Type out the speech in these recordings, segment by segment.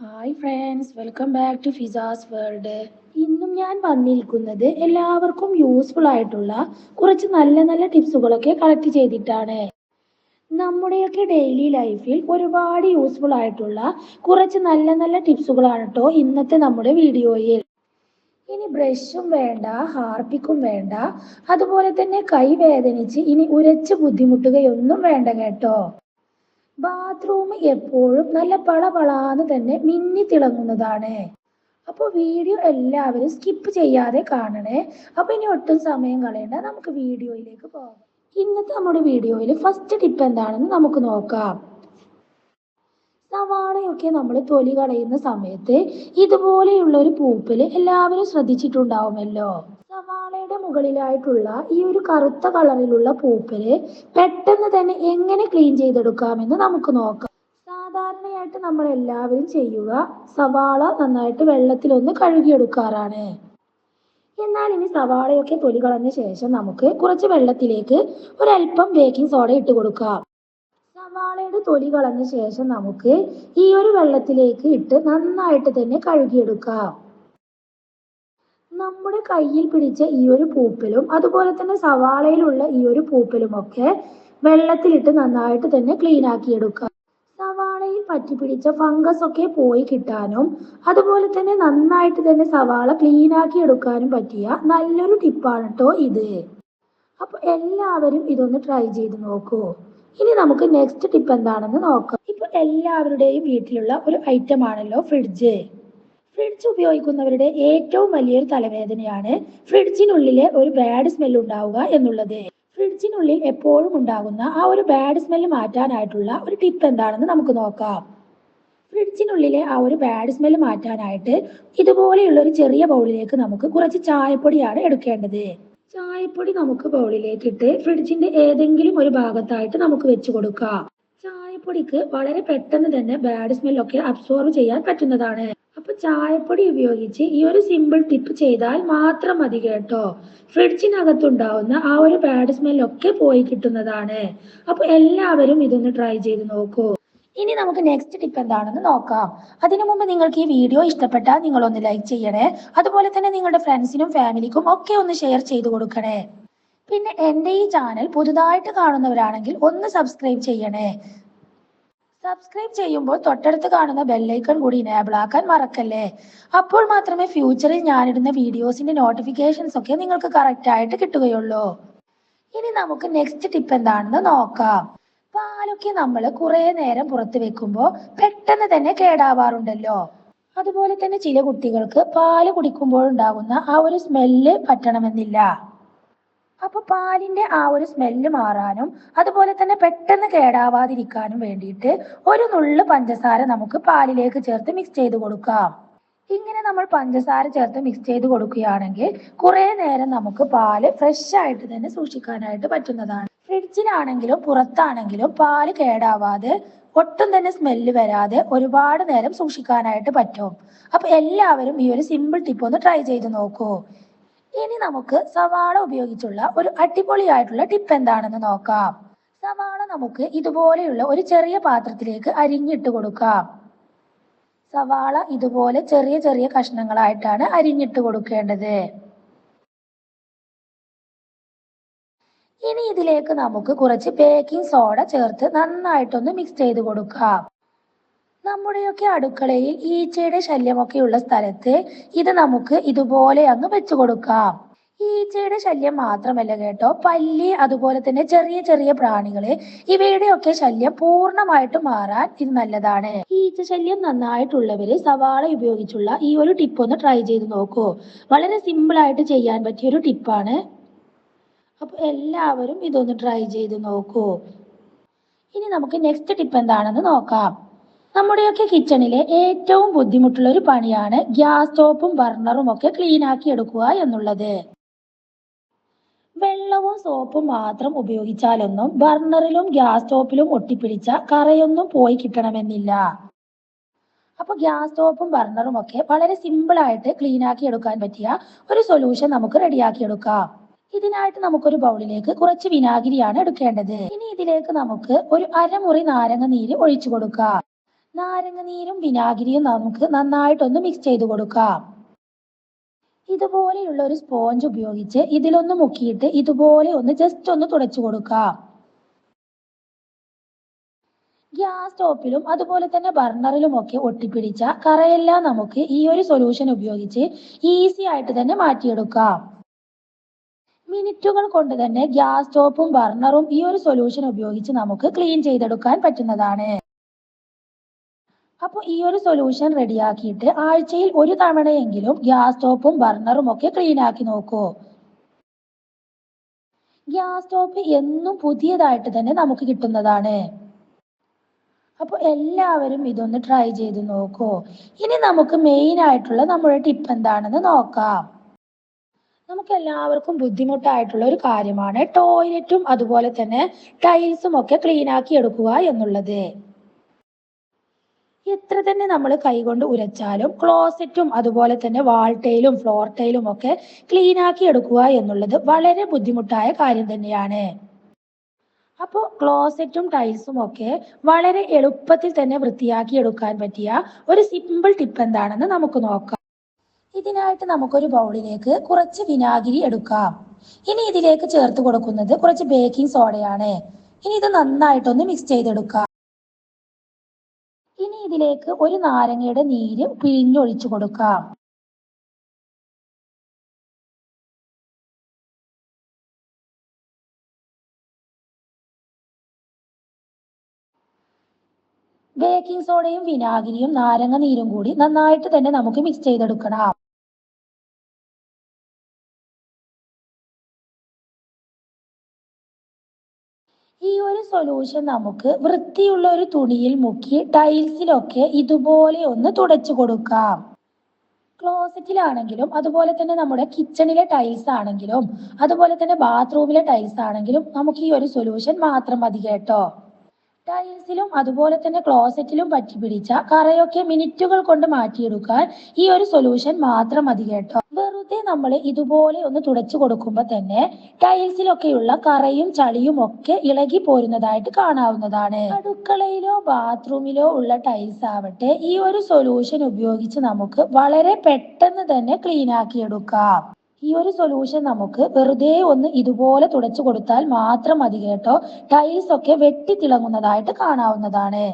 Hi friends welcome back to Fizas world ഇന്നും ഞാൻ വന്നിരിക്കുന്നത് എല്ലാവർക്കും യൂസ്ഫുൾ ആയിട്ടുള്ള കുറച്ച് നല്ല നല്ല ടിപ്സുകളൊക്കെ കളക്ട് ചെയ്തിട്ടാണ്. നമ്മുടെയൊക്കെ ഡെയിലി ലൈഫിൽ ഒരുപാട് യൂസ്ഫുൾ ആയിട്ടുള്ള കുറച്ച് നല്ല നല്ല ടിപ്സുകളാണ് കേട്ടോ ഇന്നത്തെ നമ്മുടെ വീഡിയോയിൽ. ഇനി ബ്രഷും വേണ്ട ഹാർപ്പിക്കും വേണ്ട അതുപോലെ തന്നെ കൈ വേദനിച്ച് ഇനി ഉരച്ച് ബുദ്ധിമുട്ടുകയൊന്നും വേണ്ട കേട്ടോ. ബാത്റൂം എപ്പോഴും നല്ല പളപളാന്ന് തന്നെ മിന്നി തിളങ്ങുന്നതാണ്. അപ്പോൾ വീഡിയോ എല്ലാവരും സ്കിപ്പ് ചെയ്യാതെ കാണണേ. അപ്പോൾ ഇനി ഒട്ടും സമയം കളയണ്ട. നമുക്ക് വീഡിയോയിലേക്ക് പോകാം. ഇന്നത്തെ നമ്മുടെ വീഡിയോയിൽ ഫസ്റ്റ് ടിപ്പ് എന്താണെന്ന് നമുക്ക് നോക്കാം. സവാളയൊക്കെ നമ്മൾ തൊലി കളയുന്ന സമയത്ത് ഇതുപോലെയുള്ള ഒരു പൂപ്പൽ എല്ലാവരും ശ്രദ്ധിച്ചിട്ടുണ്ടാവുമല്ലോ. മുകളിലായിട്ടുള്ള ഈ ഒരു കറുത്ത കളറിലുള്ള പൂപ്പൽ പെട്ടെന്ന് തന്നെ എങ്ങനെ ക്ലീൻ ചെയ്തെടുക്കാമെന്ന് നമുക്ക് നോക്കാം. സാധാരണയായിട്ട് നമ്മൾ എല്ലാവരും ചെയ്യുക സവാള നന്നായിട്ട് വെള്ളത്തിലൊന്ന് കഴുകിയെടുക്കാറാണ്. എന്നാൽ ഇനി സവാളയൊക്കെ തൊലി കളഞ്ഞ ശേഷം നമുക്ക് കുറച്ച് വെള്ളത്തിലേക്ക് ഒരല്പം ബേക്കിംഗ് സോഡ ഇട്ട് കൊടുക്കാം. സവാളയുടെ തൊലി കളഞ്ഞ ശേഷം നമുക്ക് ഈ ഒരു വെള്ളത്തിലേക്ക് ഇട്ട് നന്നായിട്ട് തന്നെ കഴുകിയെടുക്കാം. നമ്മുടെ കയ്യിൽ പിടിച്ച ഈ ഒരു പൂപ്പലും അതുപോലെ തന്നെ സവാളയിലുള്ള ഈ ഒരു പൂപ്പലും ഒക്കെ വെള്ളത്തിലിട്ട് നന്നായിട്ട് തന്നെ ക്ലീൻ ആക്കിയെടുക്കാം സവാളയിൽ പറ്റിപ്പിടിച്ച ഫംഗസ് ഒക്കെ പോയി കിട്ടാനും അതുപോലെ തന്നെ നന്നായിട്ട് തന്നെ സവാള ക്ലീൻ ആക്കി എടുക്കാനും പറ്റിയ നല്ലൊരു ടിപ്പാണ് കേട്ടോ ഇത്. അപ്പൊ എല്ലാവരും ഇതൊന്ന് ട്രൈ ചെയ്ത് നോക്കൂ. ഇനി നമുക്ക് നെക്സ്റ്റ് ടിപ്പ് എന്താണെന്ന് നോക്കാം. ഇപ്പൊ എല്ലാവരുടെയും വീട്ടിലുള്ള ഒരു ഐറ്റം ആണല്ലോ ഫ്രിഡ്ജ് ഫ്രിഡ്ജ് ഉപയോഗിക്കുന്നവരുടെ ഏറ്റവും വലിയൊരു തലവേദനയാണ് ഫ്രിഡ്ജിനുള്ളിലെ ഒരു ബാഡ് സ്മെൽ ഉണ്ടാവുക എന്നുള്ളത്. ഫ്രിഡ്ജിനുള്ളിൽ എപ്പോഴും ഉണ്ടാകുന്ന ആ ഒരു ബാഡ് സ്മെൽ മാറ്റാനായിട്ടുള്ള ഒരു ടിപ്പ് എന്താണെന്ന് നമുക്ക് നോക്കാം. ഫ്രിഡ്ജിനുള്ളിലെ ആ ഒരു ബാഡ് സ്മെൽ മാറ്റാനായിട്ട് ഇതുപോലെയുള്ള ഒരു ചെറിയ ബൗളിലേക്ക് നമുക്ക് കുറച്ച് ചായപ്പൊടിയാണ് എടുക്കേണ്ടത്. ചായപ്പൊടി നമുക്ക് ബൗളിലേക്ക് ഇട്ട് ഫ്രിഡ്ജിന്റെ ഏതെങ്കിലും ഒരു ഭാഗത്തായിട്ട് നമുക്ക് വെച്ചു കൊടുക്കാം. ചായപ്പൊടിക്ക് വളരെ പെട്ടെന്ന് തന്നെ ബാഡ് ഒക്കെ അബ്സോർവ് ചെയ്യാൻ പറ്റുന്നതാണ്. അപ്പൊ ചായപ്പൊടി ഉപയോഗിച്ച് ഈ ഒരു സിമ്പിൾ ടിപ്പ് ചെയ്താൽ മാത്രം മതി കേട്ടോ. ഫ്രിഡ്ജിനകത്തുണ്ടാവുന്ന ആ ഒരു ബാഡ് ഒക്കെ പോയി കിട്ടുന്നതാണ്. അപ്പൊ എല്ലാവരും ഇതൊന്ന് ട്രൈ ചെയ്ത് നോക്കൂ. ഇനി നമുക്ക് നെക്സ്റ്റ് ടിപ്പ് എന്താണെന്ന് നോക്കാം. അതിനു മുമ്പ് നിങ്ങൾക്ക് ഈ വീഡിയോ ഇഷ്ടപ്പെട്ടാൽ നിങ്ങൾ ഒന്ന് ലൈക്ക് ചെയ്യണേ. അതുപോലെ തന്നെ നിങ്ങളുടെ ഫ്രണ്ട്സിനും ഫാമിലിക്കും ഒക്കെ ഒന്ന് ഷെയർ ചെയ്ത് കൊടുക്കണേ. പിന്നെ എന്റെ ഈ ചാനൽ പുതുതായിട്ട് കാണുന്നവരാണെങ്കിൽ ഒന്ന് സബ്സ്ക്രൈബ് ചെയ്യണേ. സബ്സ്ക്രൈബ് ചെയ്യുമ്പോൾ തൊട്ടടുത്ത് കാണുന്ന ബെല്ലൈക്കൺ കൂടി ഇനേബിൾ ആക്കാൻ മറക്കല്ലേ? അപ്പോൾ മാത്രമേ ഫ്യൂച്ചറിൽ ഞാനിടുന്ന വീഡിയോസിന്റെ നോട്ടിഫിക്കേഷൻസ് ഒക്കെ നിങ്ങൾക്ക് കറക്റ്റ് ആയിട്ട് കിട്ടുകയുള്ളൂ. ഇനി നമുക്ക് നെക്സ്റ്റ് ടിപ്പ് എന്താണെന്ന് നോക്കാം. പാലൊക്കെ നമ്മൾ കുറെ നേരം പുറത്ത് വെക്കുമ്പോൾ പെട്ടെന്ന് തന്നെ കേടാവാറുണ്ടല്ലോ. അതുപോലെ തന്നെ ചില കുട്ടികൾക്ക് പാൽ കുടിക്കുമ്പോൾ ഉണ്ടാകുന്ന ആ ഒരു സ്മെല്ല് പറ്റണമെന്നില്ല. അപ്പൊ പാലിന്റെ ആ ഒരു സ്മെല്ല് മാറാനും അതുപോലെ തന്നെ പെട്ടെന്ന് കേടാവാതിരിക്കാനും വേണ്ടിയിട്ട് ഒരു നുള്ള് പഞ്ചസാര നമുക്ക് പാലിലേക്ക് ചേർത്ത് മിക്സ് ചെയ്ത് കൊടുക്കാം. ഇങ്ങനെ നമ്മൾ പഞ്ചസാര ചേർത്ത് മിക്സ് ചെയ്ത് കൊടുക്കുകയാണെങ്കിൽ കുറെ നേരം നമുക്ക് പാൽ ഫ്രഷ് ആയിട്ട് തന്നെ സൂക്ഷിക്കാനായിട്ട് പറ്റുന്നതാണ്. ഫ്രിഡ്ജിലാണെങ്കിലും പുറത്താണെങ്കിലും പാൽ കേടാവാതെ ഒട്ടും തന്നെ സ്മെല്ല് വരാതെ ഒരുപാട് നേരം സൂക്ഷിക്കാനായിട്ട് പറ്റും. അപ്പൊ എല്ലാവരും ഈ ഒരു സിമ്പിൾ ടിപ്പ് ഒന്ന് ട്രൈ ചെയ്ത് നോക്കൂ. ഇനി നമുക്ക് സവാള ഉപയോഗിച്ചുള്ള ഒരു അടിപൊളിയായിട്ടുള്ള ടിപ്പ് എന്താണെന്ന് നോക്കാം. സവാള നമുക്ക് ഇതുപോലെയുള്ള ഒരു ചെറിയ പാത്രത്തിലേക്ക് അരിഞ്ഞിട്ട് കൊടുക്കാം. സവാള ഇതുപോലെ ചെറിയ ചെറിയ കഷ്ണങ്ങളായിട്ടാണ് അരിഞ്ഞിട്ട് കൊടുക്കേണ്ടത്. ഇനി ഇതിലേക്ക് നമുക്ക് കുറച്ച് ബേക്കിംഗ് സോഡ ചേർത്ത് നന്നായിട്ടൊന്ന് മിക്സ് ചെയ്ത് കൊടുക്കാം. നമ്മുടെയൊക്കെ അടുക്കളയിൽ ഈച്ചയുടെ ശല്യമൊക്കെ ഉള്ള സ്ഥലത്ത് ഇത് നമുക്ക് ഇതുപോലെ അങ്ങ് വെച്ചു കൊടുക്കാം. ഈച്ചയുടെ ശല്യം മാത്രമല്ല കേട്ടോ പല്ലി അതുപോലെ തന്നെ ചെറിയ ചെറിയ പ്രാണികൾ ഇവയുടെയൊക്കെ ശല്യം പൂർണമായിട്ട് മാറാൻ ഇത് നല്ലതാണ്. ഈച്ച ശല്യം നന്നായിട്ടുള്ളവര് സവാള ഉപയോഗിച്ചുള്ള ഈ ഒരു ടിപ്പ് ഒന്ന് ട്രൈ ചെയ്ത് നോക്കൂ. വളരെ സിമ്പിൾ ആയിട്ട് ചെയ്യാൻ പറ്റിയ ഒരു ടിപ്പാണ് അപ്പൊ എല്ലാവരും ഇതൊന്ന് ട്രൈ ചെയ്ത് നോക്കൂ. ഇനി നമുക്ക് നെക്സ്റ്റ് ടിപ്പ് എന്താണെന്ന് നോക്കാം. നമ്മുടെയൊക്കെ കിച്ചണിലെ ഏറ്റവും ബുദ്ധിമുട്ടുള്ള ഒരു പണിയാണ് ഗ്യാസ് സ്റ്റോപ്പും ബർണറും ഒക്കെ ക്ലീൻ ആക്കി എടുക്കുക എന്നുള്ളത്. വെള്ളവും സോപ്പും മാത്രം ഉപയോഗിച്ചാലൊന്നും ബർണറിലും ഗ്യാസ് സ്റ്റോപ്പിലും ഒട്ടിപ്പിടിച്ച കറയൊന്നും പോയി കിട്ടണമെന്നില്ല. അപ്പൊ ഗ്യാസ് സ്റ്റോപ്പും ബർണറും ഒക്കെ വളരെ സിമ്പിൾ ആയിട്ട് ക്ലീൻ ആക്കി എടുക്കാൻ പറ്റിയ ഒരു സൊല്യൂഷൻ നമുക്ക് റെഡിയാക്കി എടുക്കാം. ഇതിനായിട്ട് നമുക്കൊരു ബൗളിലേക്ക് കുറച്ച് വിനാഗിരിയാണ് എടുക്കേണ്ടത്. ഇനി ഇതിലേക്ക് നമുക്ക് ഒരു അരമുറി നാരങ്ങ നീര് ഒഴിച്ചു കൊടുക്കാം. നാരങ്ങ നീരും വിനാഗിരിയും നമുക്ക് നന്നായിട്ടൊന്ന് മിക്സ് ചെയ്ത് കൊടുക്കാം. ഇതുപോലെയുള്ള ഒരു സ്പോഞ്ച് ഉപയോഗിച്ച് ഇതിലൊന്ന് മുക്കിയിട്ട് ഇതുപോലെ ഒന്ന് ജസ്റ്റ് ഒന്ന് തുടച്ചു കൊടുക്കാം. ഗ്യാസ് സ്റ്റോപ്പിലും അതുപോലെ തന്നെ ബർണറിലും ഒക്കെ ഒട്ടിപ്പിടിച്ച കറയെല്ലാം നമുക്ക് ഈ ഒരു സൊല്യൂഷൻ ഉപയോഗിച്ച് ഈസി ആയിട്ട് തന്നെ മാറ്റിയെടുക്കാം. മിനിറ്റുകൾ കൊണ്ട് തന്നെ ഗ്യാസ് സ്റ്റോപ്പും ബർണറും ഈ ഒരു സൊല്യൂഷൻ ഉപയോഗിച്ച് നമുക്ക് ക്ലീൻ ചെയ്തെടുക്കാൻ പറ്റുന്നതാണ്. അപ്പോൾ ഈ ഒരു സൊല്യൂഷൻ റെഡിയാക്കിയിട്ട് ആഴ്ചയിൽ ഒരു തവണയെങ്കിലും ഗ്യാസ് സ്റ്റോപ്പും ബർണറും ഒക്കെ ക്ലീൻ ആക്കി നോക്കൂ. ഗ്യാസ് സ്റ്റോപ്പ് എന്നും പുതിയതായിട്ട് തന്നെ നമുക്ക് കിട്ടുന്നതാണ്. അപ്പോൾ എല്ലാവരും ഇതൊന്ന് ട്രൈ ചെയ്ത് നോക്കൂ. ഇനി നമുക്ക് മെയിൻ ആയിട്ടുള്ള നമ്മുടെ ടിപ്പ് എന്താണെന്ന് നോക്കാം. നമുക്ക് എല്ലാവർക്കും ബുദ്ധിമുട്ടായിട്ടുള്ള ഒരു കാര്യമാണ് ടോയ്ലറ്റും അതുപോലെ തന്നെ ടൈൽസും ഒക്കെ ക്ലീൻ ആക്കി എടുക്കുക എന്നുള്ളത്. എത്ര തന്നെ നമ്മൾ കൈകൊണ്ട് ഉരച്ചാലും ക്ലോസറ്റും അതുപോലെ തന്നെ വാൾ ടൈലും ഫ്ലോർ ടൈലും ഒക്കെ ക്ലീൻ ആക്കി എടുക്കുക എന്നുള്ളത് വളരെ ബുദ്ധിമുട്ടായ കാര്യം തന്നെയാണ്. അപ്പോൾ ക്ലോസറ്റും ടൈൽസും ഒക്കെ വളരെ എളുപ്പത്തിൽ തന്നെ വൃത്തിയാക്കി എടുക്കാൻ പറ്റിയ ഒരു സിമ്പിൾ ടിപ്പ് എന്താണെന്ന് നമുക്ക് നോക്കാം. ഇതിനായിട്ട് നമുക്കൊരു ബൗളിലേക്ക് കുറച്ച് വിനാഗിരി എടുക്കാം. ഇനി ഇതിലേക്ക് ചേർത്ത് കൊടുക്കുന്നത് കുറച്ച് ബേക്കിംഗ് സോഡയാണ്. ഇനി ഇത് നന്നായിട്ടൊന്ന് മിക്സ് ചെയ്തെടുക്കാം. ഇതിലേക്ക് ഒരു നാരങ്ങയുടെ നീര് പിഴിഞ്ഞൊഴിച്ചു കൊടുക്കാം. ബേക്കിംഗ് സോഡയും വിനാഗിരിയും നാരങ്ങ നീരും കൂടി നന്നായിട്ട് തന്നെ നമുക്ക് മിക്സ് ചെയ്തെടുക്കണം. സൊല്യൂഷൻ നമുക്ക് വൃത്തിയുള്ള ഒരു തുണിയിൽ മുക്കി ടൈൽസിലൊക്കെ ഇതുപോലെ ഒന്ന് തുടച്ചു കൊടുക്കാം. ക്ലോസറ്റിലാണെങ്കിലും അതുപോലെ തന്നെ നമ്മുടെ കിച്ചണിലെ ടൈൽസ് ആണെങ്കിലും അതുപോലെ തന്നെ ബാത്റൂമിലെ ടൈൽസ് ആണെങ്കിലും നമുക്ക് ഈ ഒരു സൊല്യൂഷൻ മാത്രം മതി കേട്ടോ. ടൈൽസിലും അതുപോലെ തന്നെ ക്ലോസറ്റിലും പറ്റി പിടിച്ച കറയൊക്കെ മിനിറ്റുകൾ കൊണ്ട് മാറ്റിയെടുക്കാൻ ഈ ഒരു സൊല്യൂഷൻ മാത്രം മതി കേട്ടോ. വെറുതെ നമ്മൾ ഇതുപോലെ ഒന്ന് തുടച്ചു കൊടുക്കുമ്പോൾ തന്നെ ടൈൽസിലൊക്കെയുള്ള കറയും ചളിയും ഒക്കെ ഇളകി പോരുന്നതായിട്ട് കാണാവുന്നതാണ്. അടുക്കളയിലോ ബാത്റൂമിലോ ഉള്ള ടൈൽസ് ആവട്ടെ ഈ ഒരു സൊല്യൂഷൻ ഉപയോഗിച്ച് നമുക്ക് വളരെ പെട്ടെന്ന് തന്നെ ക്ലീൻ ആക്കി എടുക്കാം ഈ ഒരു സൊല്യൂഷൻ നമുക്ക് വെറുതെ ഒന്ന് ഇതുപോലെ തുടച്ചു കൊടുത്താൽ മാത്രം മതി കേട്ടോ. ടൈൽസ് ഒക്കെ വെട്ടി തിളങ്ങുന്നതായിട്ട് കാണാവുന്നതാണ്.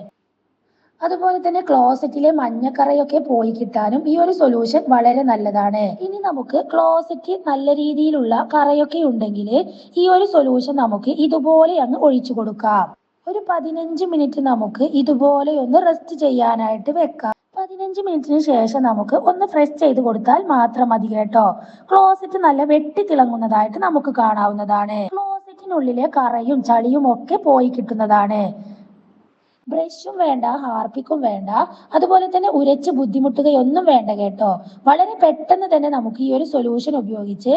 അതുപോലെ തന്നെ ക്ലോസറ്റിലെ മഞ്ഞക്കറയൊക്കെ പോയി കിട്ടാനും ഈ ഒരു സൊല്യൂഷൻ വളരെ നല്ലതാണ്. ഇനി നമുക്ക് ക്ലോസറ്റ് നല്ല രീതിയിലുള്ള കറയൊക്കെ ഉണ്ടെങ്കിൽ ഈ ഒരു സൊല്യൂഷൻ നമുക്ക് ഇതുപോലെ അങ്ങ് ഒഴിച്ചു കൊടുക്കാം. ഒരു പതിനഞ്ച് മിനിറ്റ് നമുക്ക് ഇതുപോലെ ഒന്ന് റെസ്റ്റ് ചെയ്യാനായിട്ട് വെക്കാം. പതിനഞ്ച് മിനിറ്റിന് ശേഷം നമുക്ക് ഒന്ന് ഫ്രഷ് ചെയ്ത് കൊടുത്താൽ മാത്രം മതി കേട്ടോ. ക്ലോസറ്റ് നല്ല വെട്ടി തിളങ്ങുന്നതായിട്ട് നമുക്ക് കാണാവുന്നതാണ്. ക്ലോസറ്റിനുള്ളിലെ കറയും ചളിയും ഒക്കെ പോയി കിട്ടുന്നതാണ്. ബ്രഷും വേണ്ട ഹാർപ്പിക്കും വേണ്ട അതുപോലെ തന്നെ ഉരച്ച് ബുദ്ധിമുട്ടുകയൊന്നും വേണ്ട കേട്ടോ. വളരെ പെട്ടെന്ന് തന്നെ നമുക്ക് ഈ ഒരു സൊല്യൂഷൻ ഉപയോഗിച്ച്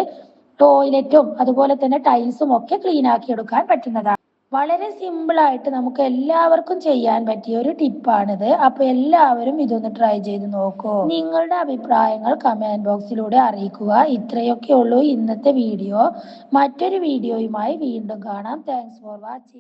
ടോയ്ലറ്റും അതുപോലെ തന്നെ ടൈൽസും ഒക്കെ ക്ലീൻ ആക്കി എടുക്കാൻ പറ്റുന്നതാണ്. വളരെ സിമ്പിൾ ആയിട്ട് നമുക്ക് എല്ലാവർക്കും ചെയ്യാൻ പറ്റിയ ഒരു ടിപ്പാണിത് അപ്പൊ എല്ലാവരും ഇതൊന്ന് ട്രൈ ചെയ്ത് നോക്കൂ. നിങ്ങളുടെ അഭിപ്രായങ്ങൾ കമന്റ് ബോക്സിലൂടെ അറിയിക്കുക. ഇത്രയൊക്കെ ഉള്ളൂ ഇന്നത്തെ വീഡിയോ മറ്റൊരു വീഡിയോയുമായി വീണ്ടും കാണാം. Thanks for watching